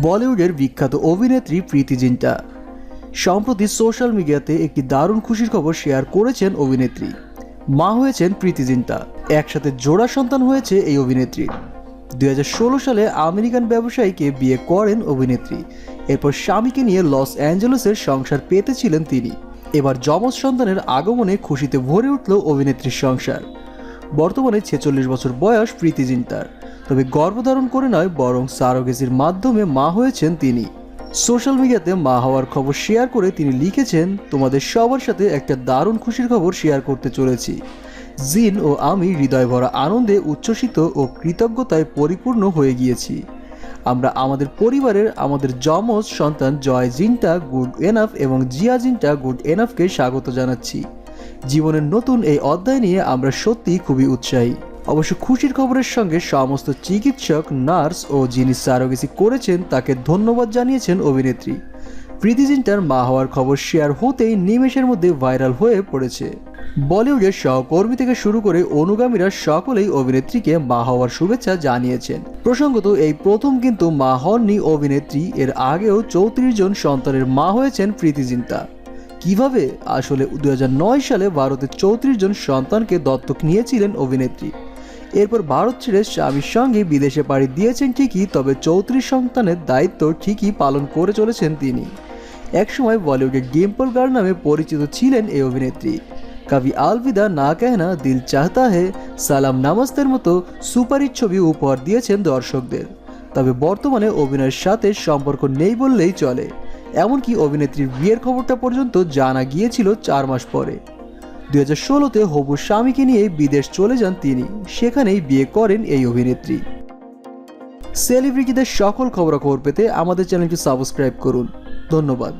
বলিউডের বিখ্যাত অভিনেত্রী প্রীতি জিন্টা। সম্প্রতি সোশ্যাল মিডিয়াতে একটি দারুণ খুশির খবর শেয়ার করেছেন অভিনেত্রী। মা হয়েছেন প্রীতি জিন্টা। একসাথে জোড়া সন্তান হয়েছে এই অভিনেত্রী। দুই হাজার ষোলো সালে আমেরিকান ব্যবসায়ীকে বিয়ে করেন অভিনেত্রী। এরপর স্বামীকে নিয়ে লস অ্যাঞ্জেলেসের সংসার পেতেছিলেন তিনি। এবার যমজ সন্তানের আগমনে খুশিতে ভরে উঠল অভিনেত্রীর সংসার। বর্তমানে ছেচল্লিশ বছর বয়স প্রীতি জিন্টার। তবে গর্ভধারণ করে নয়, বরং সারোগেসির মাধ্যমে মা হয়েছেন তিনি। সোশ্যাল মিডিয়াতে মা হওয়ার খবর শেয়ার করে তিনি লিখেছেন, তোমাদের সবার সাথে একটা দারুণ খুশির খবর শেয়ার করতে চলেছি। জিন ও আমি হৃদয় ভরা আনন্দে উচ্ছ্বসিত ও কৃতজ্ঞতায় পরিপূর্ণ হয়ে গিয়েছি। আমরা আমাদের পরিবারের, আমাদের যমজ সন্তান জয় জিনটা গুড এনাফ এবং জিয়া জিনটা গুড এনাফকে স্বাগত জানাচ্ছি। জীবনের নতুন এই অধ্যায় নিয়ে আমরা সত্যিই খুবই উৎসাহী। অবশ্য খুশির খবরের সঙ্গে সমস্ত চিকিৎসক, নার্স ও যিনি সারোগেসি করেছেন তাকে ধন্যবাদ জানিয়েছেন অভিনেত্রী। প্রীতি জিন্টার মা হওয়ার খবর শেয়ার হতেই নিমেষের মধ্যে ভাইরাল হয়ে পড়েছে। বলিউডের সহকর্মী থেকে শুরু করে অনুগামীরা সকলেই অভিনেত্রীকে মা হওয়ার শুভেচ্ছা জানিয়েছেন। প্রসঙ্গত, এই প্রথম কিন্তু মা হননি অভিনেত্রী, এর আগেও চৌত্রিশ জন সন্তানের মা হয়েছেন প্রীতি জিন্টা। কীভাবে? আসলে দুই হাজার নয় সালে ভারতে চৌত্রিশ জন সন্তানকে দত্তক নিয়েছিলেন অভিনেত্রী। এরপর ভারত ছেড়ে স্বামীর সঙ্গে বিদেশে পাড়ি দিয়েছেন ঠিকই, তবে চৌত্রিশ সন্তানের দায়িত্ব ঠিকই পালন করে চলেছেন তিনি। একসময় বলিউডের ডিম্পল গার্ল নামে পরিচিত ছিলেন এই অভিনেত্রী। কবি আলবিদা না কেহনা দিল চাহতা হে, সালাম নামাস্তের মতো সুপারহিট ছবি উপহার দিয়েছেন দর্শকদের। তবে বর্তমানে অভিনয়ের সাথে সম্পর্ক নেই বললেই চলে। এমনকি অভিনেত্রীর বিয়ের খবরটা পর্যন্ত জানা গিয়েছিল চার মাস পরে। দুই হাজার ষোলোতে হবু স্বামীকে নিয়ে বিদেশ চলে যান তিনি। সেখানেই বিয়ে করেন এই অভিনেত্রী। সেলিব্রিটিদের সকল খবরাখবর পেতে আমাদের চ্যানেলটি সাবস্ক্রাইব করুন। ধন্যবাদ।